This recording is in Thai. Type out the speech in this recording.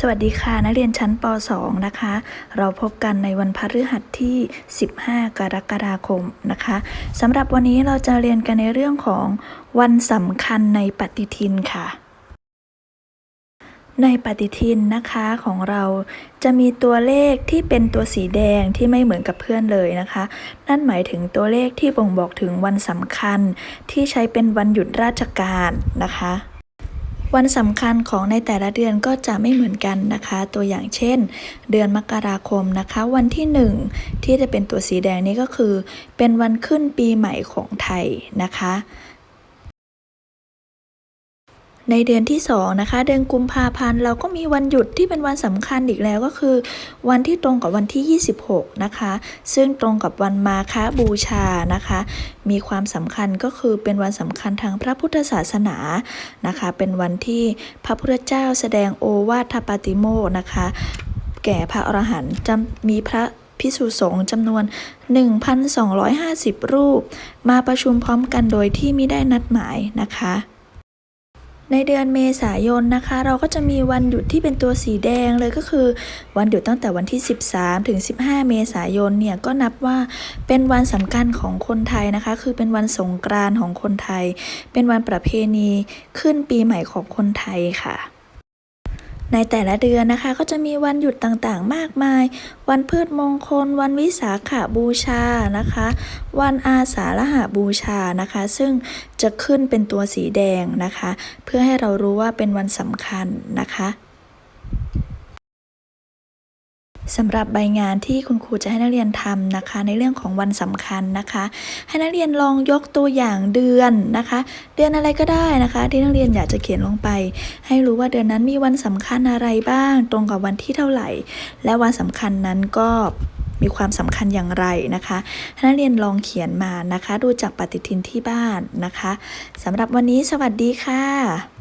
สวัสดีค่ะ นักเรียนชั้นป .2 นะคะ เราพบกันในวันพฤหัสที่ 15 กรกฎาคมนะคะสำหรับวันนี้เราจะเรียนกันในเรื่องของวันสำคัญในปฏิทินค่ะ ในปฏิทินนะคะของเราจะมีตัวเลขที่เป็นตัวสีแดงที่ไม่เหมือนกับเพื่อนเลยนะคะ นั่นหมายถึงตัวเลขที่บ่งบอกถึงวันสำคัญที่ใช้เป็นวันหยุดราชการนะคะ วันสำคัญของในแต่ละเดือนก็จะไม่เหมือนกันนะคะ ตัวอย่างเช่น เดือนมกราคมนะคะ วันที่ 1 ที่จะเป็นตัวสีแดงนี้ก็คือ เป็นวันขึ้นปีใหม่ของไทยนะคะ ในเดือนที่2นะคะเดือนกุมภาพันธ์เราก็มีวันหยุดที่เป็นวันสำคัญอีกแล้วก็คือ วันที่ตรงกับวันที่ 26 นะคะ ซึ่งตรงกับวันมาฆบูชานะคะ มีความสำคัญก็คือเป็นวันสำคัญทางพระพุทธศาสนานะคะ เป็นวันที่พระพุทธเจ้าแสดงโอวาทปาติโมนะคะ แก่พระอรหันต์จำมีพระพิสุสงฆ์จำนวน 1,250 รูป มาประชุมพร้อมกันโดยที่ไม่ได้นัดหมายนะคะ ในเดือนเมษายนนะคะ เราก็จะมีวันหยุดที่เป็นตัวสีแดงเลยก็คือ วันหยุดตั้งแต่วันที่ 13 ถึง 15 เมษายนเนี่ยก็นับว่าเป็นวันสำคัญของคนไทยนะคะ คือเป็นวันสงกรานต์ของคนไทย เป็นวันประเพณีขึ้นปีใหม่ของคนไทยค่ะ ในแต่ละเดือนนะคะก็จะมีวันหยุดต่างๆ มากมาย วันพืชมงคล วันวิสาขบูชานะคะ วันอาสาฬหบูชานะคะ ซึ่งจะขึ้นเป็นตัวสีแดงนะคะ เพื่อให้เรารู้ว่าเป็นวันสำคัญนะคะ สำหรับใบงานที่คุณครูจะให้นักเรียนทำนะคะ ในเรื่องของวันสำคัญนะคะ ให้นักเรียนลองยกตัวอย่างเดือนนะคะ เดือนอะไรก็ได้นะคะ ที่นักเรียนอยากจะเขียนลงไป ให้รู้ว่าเดือนนั้นมีวันสำคัญอะไรบ้าง ตรงกับวันที่เท่าไหร่ และวันสำคัญนั้นก็มีความสำคัญอย่างไรนะคะให้นักเรียนลองเขียนมานะคะ ดูจากปฏิทินที่บ้านนะคะสำหรับวันนี้สวัสดีค่ะ